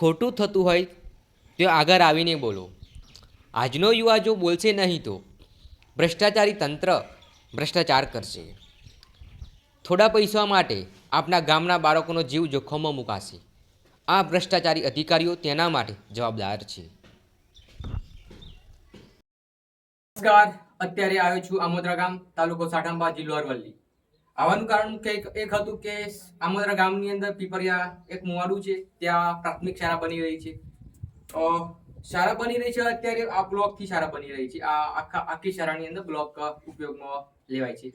ખોટું થતું હોય, તે આગળ આવીને બોલો. આજનો યુવા જો બોલશે નહીં તો ભ્રષ્ટાચારી તંત્ર ભ્રષ્ટાચાર કરશે. થોડા પૈસા માટે આપના ગામના બાળકોનો જીવ જોખમમાં મુકાશે. આ ભ્રષ્ટાચારી અધિકારીઓ તેના માટે જવાબદાર છે. નમસ્કાર. અત્યારે આવ્યો છું આમોદરા ગામ, તાલુકો સાઠંબા, જિલ્લો અરવલ્લી. આવવાનું કારણ કંઈક એક હતું કે આમોદરા ગામની અંદર પીપરિયા એક મોવાડું છે, ત્યાં પ્રાથમિક શાળા બની રહી છે. શાળા બની રહી છે અત્યારે આ બ્લોકથી શાળા બની રહી છે. આ આખા, આખી શાળાની અંદર બ્લોક ઉપયોગમાં લેવાય છે.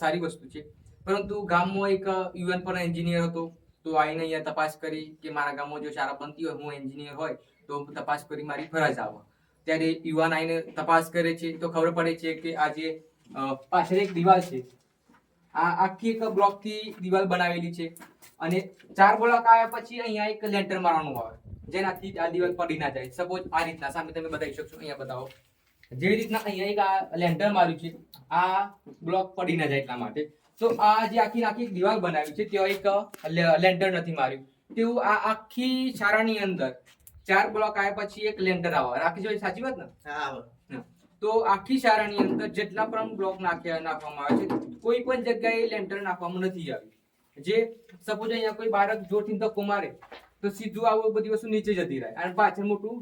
સારી વસ્તુ છે. પરંતુ ગામમાં એક યુએન પણ એન્જિનિયર હતો, તો આવીને અહીંયા તપાસ કરી કે મારા ગામમાં જો શાળા બનતી હોય, હું એન્જિનિયર હોય, તો તપાસ કરી મારી ફરજ આવે. ત્યારે યુવાન આવીને તપાસ કરે છે, તો ખબર પડે છે કે આ જે પાછળ એક દિવાલ છે. આ આખી એક બ્લોકથી દિવાલ બનાવેલી છે. અને ચાર બ્લોક આવ્યા પછી અહીંયા એક લેન્ટર મારવાનું આવે. જેનાથી આ દિવાલ પડી ના જાય. સપોઝ આ રીતના સામે તમે બતાવી શકશો અહીંયા બતાવો. જે રીતના અહીંયા એક આ લેન્ટર માર્યું છે આ બ્લોક પડી ના જાય એટલા માટે. તો આ જે આખી આખી દિવાલ બનાવી છે ત્યાં એક લેન્ટર નથી માર્યું. તેવું આ આખી શાળાની અંદર ચાર બ્લોક આવ્યા પછી એક લેન્ટર આવે. રાખી જોઈએ સાચી વાત ને. તો આખી શાળાની અંદર જેટલા પણ બ્લોક નાખ્યા નાખવામાં આવે છે કોઈ પણ જગ્યાએ લેન્ટર નાખવામાં નથી આવ્યું. જે સપોઝ અહીંયા કોઈ બાળક જોરથી ધક્કો મારે તો સીધું આવું બધી વસ્તુ નીચે જતી રહે. અને પાછળ મોટું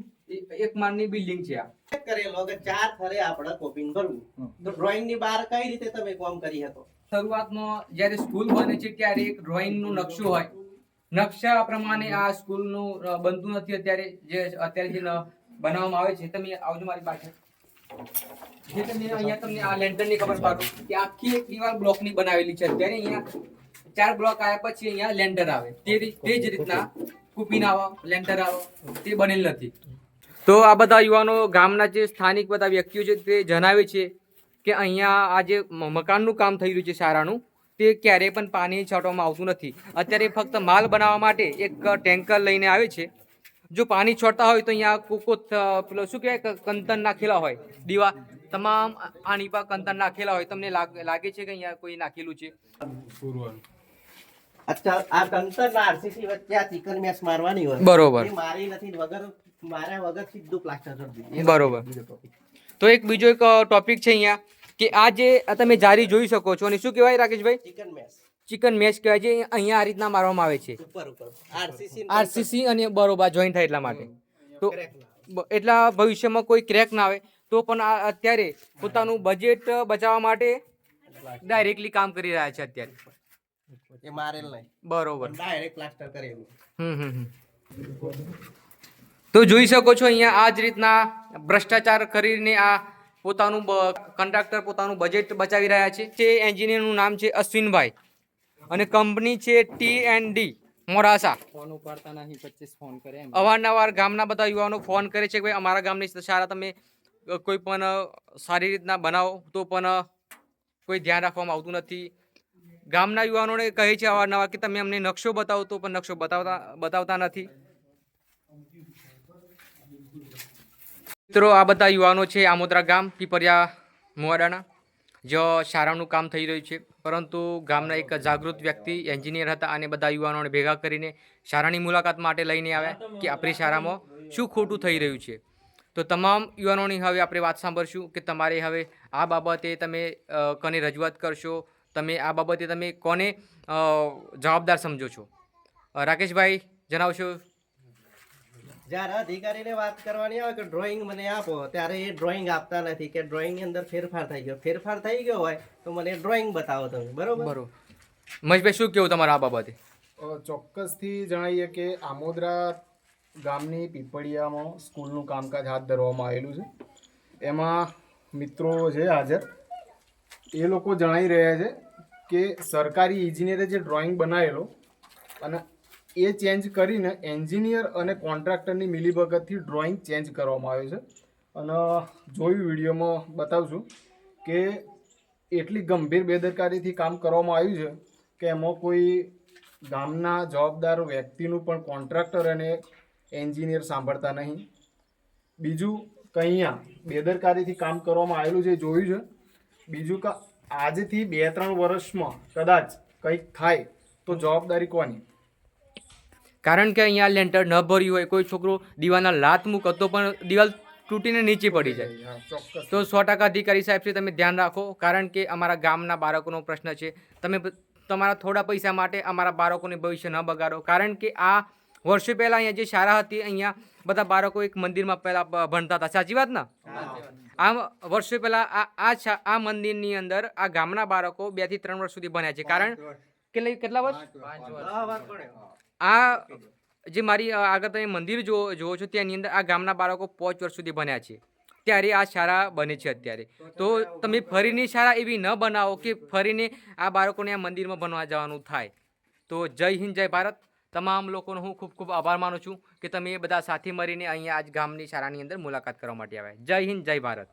એક માળની બિલ્ડિંગ છે આ. કરેલો કે ચાર થરે આપણે કોપિંગ કરવું તો ડ્રોઈંગની બહાર કઈ રીતે તમે કામ કરી શકો? શરૂઆતમાં જ્યારે સ્કૂલ બને છે ત્યારે એક ડ્રોઈંગ નો નકશો હોય. નકશા પ્રમાણે આ સ્કૂલનું બનતું નથી અત્યારે જે અત્યારે જે બનાવવામાં આવે છે. તમે આવજો મારી પાસે જે તમે અહીંયા તમને આ લેન્ટરની ખબર પાડો કે આખી એક દિવાલ બ્લોકની બનાવેલી છે. અત્યારે અહીંયા ચાર બ્લોક આવ્યા પછી અહીંયા લેન્ટર આવે. તે તે જ રીતના કુપીન આવો લેન્ટર આવો. તે બનેલ નથી. તો આ બધા યુવાનો ગામના જે સ્થાનિક બધા વ્યક્તિઓ છે તે જણાવે છે કે અહીંયા આ જે મકાનનું કામ થઈ રહ્યું છે શાળાનું, તે ક્યારેય પણ પાણી છાંટવામાં આવતું નથી. અત્યારે ફક્ત માલ બનાવવા માટે એક ટેન્કર લઈને આવે છે. જો પાણી છોડતા હોય તો અહીંયા કોકો પેલો શું કહેવાય કંતન નાખેલા હોય. દીવા. તમામ આ- આની પર કંતન નાખેલા હોય. તમને લાગ- લાગે છે કે અહીંયા કોઈ નાખેલું છે? આ તંત્ર આરસીસી વચ્ચે આ ચિકન મેચ મારવાની હોય. બરોબર. મારી નથી વગર માર્યા વગર સીધું પ્લાસ્ટર કરી બરોબર. તો એક બીજો એક ટોપિક છે અહીંયા કે આ જે આ તમે જારી જોઈ શકો છો અને શું કહેવાય Rakeshbhai? Chicken match chicken match કહેવાય છે અહીંયા આ રીતના મારવામાં આવે છે. આરસીસી અને બરોબર જોઈન થાય એટલા માટે. તો એટલા ભવિષ્યમાં કોઈ ક્રેક ના આવે તો પણ આ અત્યારે પોતાનું બજેટ બચાવવા માટે ડાયરેક્ટલી કામ કરી રહ્યા છે અત્યારે. એ મારેલ નહીં. બરોબર. ડાયરેક્ટ પ્લાસ્ટર કરેલું હમ હમ હમ. તો જોઈ શકો છો અહીંયા આ જ રીતના ભ્રષ્ટાચાર કરીને આ પોતાનું કોન્ટ્રાક્ટર પોતાનું બજેટ બચાવી રહ્યા છે. તે એન્જિનિયરનું નામ છે અશ્વિનભાઈ. અને કંપની છે T and D Modasa. Phone ઉપાડતા નહીં પચીસ ફોન કરે અવારનવાર ગામના બધા યુવાનો ફોન કરે છે કે ભાઈ અમારા ગામની સારા તમે કોઈ પણ સારી રીતના બનાવો તો પણ કોઈ ધ્યાન રાખવામાં આવતું નથી. ગામના યુવાનોને કહે છે અવારનવાર કે તમે અમને નકશો બતાવો તો પણ નકશો બતાવતા બતાવતા નથી. મિત્રો આ બધા યુવાનો છે આમોદરા ગામ પીપરિયા મુવાડાના. જો શાળાનું કામ થઈ રહ્યું છે. પરંતુ ગામના એક જાગૃત વ્યક્તિ, એન્જિનિયર હતા અને બધા યુવાનોને ભેગા કરીને શાળાની મુલાકાત માટે લઈને આવ્યા કે આપણી શાળામાં શું ખોટું થઈ રહ્યું છે. તો તમામ યુવાનોની હવે આપણે વાત સાંભળશું કે તમારે હવે આ બાબતે તમે કોને રજૂઆત કરશો? તમે આ બાબતે તમે કોને જવાબદાર સમજો છો? રાકેશભાઈ, જણાવશો જ્યારે અધિકારીને વાત કરવાની આવે કે ડ્રોઈંગ મને આપો ત્યારે એ ડ્રોઈંગ આપતા નથી કે ડ્રોઈંગની અંદર ફેરફાર થઈ ગયો. ફેરફાર થઈ ગયો હોય તો મને ડ્રોઈંગ બતાવો તમે બરોબર? બરોબર. મહેશભાઈ શું કેવું તમારા આ બાબતે? ચોક્કસથી જણાવીએ કે આમોદરા ગામની પીપળિયામાં સ્કૂલનું કામકાજ હાથ ધરવામાં આવેલું છે. એમાં મિત્રો છે હાજર. એ લોકો જણાવી રહ્યા છે કે સરકારી ઇજનેરે જે ડ્રોઈંગ બનાવેલો અને એ ચેન્જ કરીને એન્જિનિયર અને કોન્ટ્રાક્ટરની મિલીભગતથી ડ્રોઈંગ ચેન્જ કરવામાં આવ્યું છે. અને જોયું વિડીયોમાં બતાવશું કે એટલી ગંભીર બેદરકારીથી કામ કરવામાં આવ્યું છે કે એમાં કોઈ ગામના જવાબદાર વ્યક્તિનું પણ કોન્ટ્રાક્ટર અને એન્જિનિયર સાંભળતા નહીં. બીજું કંઈયા બેદરકારીથી કામ કરવામાં આવેલું છે જોયું છે. બીજું કે આજથી બે ત્રણ વર્ષમાં કદાચ કંઈક થાય તો જવાબદારી કોની? કારણ કે અહીંયા લેન્ટર ન ભર્યું હોય કોઈ છોકરો દીવાના લાત મૂકો તો પણ દિવાલ તૂટીને નીચે પડી જાય. તો સો ટકા અધિકારી સાહેબશ્રી તમે ધ્યાન રાખો કારણ કે અમારા ગામના બાળકોનો પ્રશ્ન છે. તમે તમારા થોડા પૈસા માટે અમારા બાળકોને ભવિષ્ય ન બગાડો. કારણ કે આ વર્ષો પહેલાં અહીંયા જે શાળા હતી અહીંયા બધા બાળકો એક મંદિરમાં પહેલાં ભણતા હતા. સાચી વાત ને? આ વર્ષો પહેલાં આ આ મંદિરની અંદર આ ગામના બાળકો બેથી ત્રણ વર્ષ સુધી ભણ્યા છે. કારણ કેટલા કેટલા વર્ષ. આ જે મારી આગળ તમે મંદિર જો જુઓ છો, તેની અંદર આ ગામના બાળકો પાંચ વર્ષ સુધી ભણ્યા છે. ત્યારે આ શાળા બને છે અત્યારે. તો તમે ફરીની શાળા એવી ન બનાવો કે ફરીને આ બાળકોને આ મંદિરમાં ભણવા જવાનું થાય. તો જય હિન્દ, જય ભારત. તમામ લોકોનો હું ખૂબ ખૂબ આભાર માનું છું કે તમે બધા સાથે મળીને અહીંયા આજ ગામની શાળાની અંદર મુલાકાત કરવા માટે આવ્યા. જય હિન્દ, જય ભારત.